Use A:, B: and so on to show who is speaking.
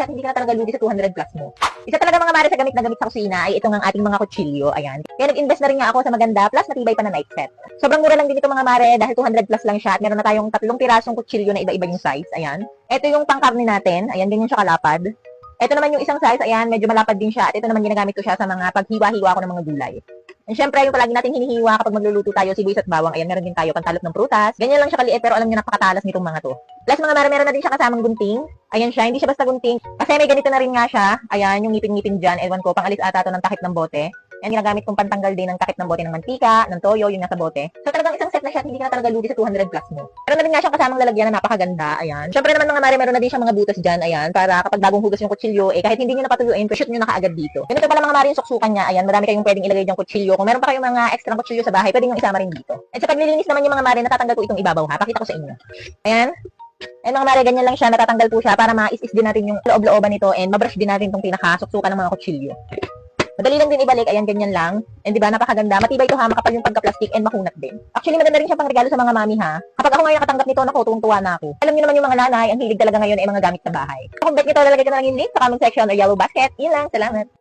A: siya at hindi ka na talaga lugi sa 200 plus mo. Isa talaga mga mare sa gamit na gamit sa kusina ay itong ang ating mga kutsilyo. Ayan. Kaya nag-invest na rin nga ako sa maganda plus matibay pa na night set. Sobrang mura lang din ito mga mare dahil 200 plus lang siya at meron na tayong tatlong pirasong kutsilyo na iba-iba yung size. Ayan. Ito yung pangkarni natin. Ayan, ganyan siya kalapad. Ito naman yung isang size, ayan, medyo malapad din siya. At ito naman ginagamit ko siya sa mga paghiwa-hiwa ko ng mga gulay. And syempre, yung palagi natin hinihiwa kapag magluluto tayo, sibuyas at bawang, ayan, meron din tayo pantalop ng prutas. Ganyan lang siya kaliit, pero alam niyo napakatalas nitong mga to. Plus mga meron na din siya kasamang gunting. Ayan siya, hindi siya basta gunting. Kasi may ganito na rin nga siya. Ayan, yung ngipin-ngipin dyan. Ewan ko, pangalis ata to ng takip ng bote. Yan, ginagamit kong pantanggal din ng takip ng bote ng mantika, ng toyo, yung nasa bote. So talagang isang set na siya, hindi ka na talaga lugi sa 200 plus mo. Meron na rin nga siyang kasamang lalagyan na napakaganda, ayan. Syempre naman mga mare, meron na din siyang mga butas dyan, ayan, para kapag bagong hugas yung kutsilyo, eh kahit hindi nyo napatuyuin, shoot nyo na kaagad dito. Ganito pala mga mare yung suksukan niya, ayan, marami kayong pwedeng ilagay diyang kutsilyo. Kung meron pa kayong mga extra kutsilyo sa bahay, pwede nyo isama rin dito. At sa paglilinis naman yung mga mare, natatanggal ko itong ibabaw ha, pakita ko sa inyo. Ayan, Ayan mga mare, ganyan lang siya, natatanggal po siya para mais-is din natin yung loob-looban nito and mabrush din natin itong pinakasuksukan ng mga kutsilyo. Madali lang din ibalik, ayan, ganyan lang. And di ba, napakaganda. Matibay ito ha, makapal yung pagka-plastic and makunat din. Actually, maganda rin siya pang regalo sa mga mami ha. Kapag ako ngayon nakatanggap nito, naku, tuwang-tuwa na ako. Alam niyo naman yung mga nanay, ang hilig talaga ngayon ay mga gamit sa bahay. Kung bet nito, lalagay ko na lang yung link sa comment section or yellow basket. Yun lang, salamat.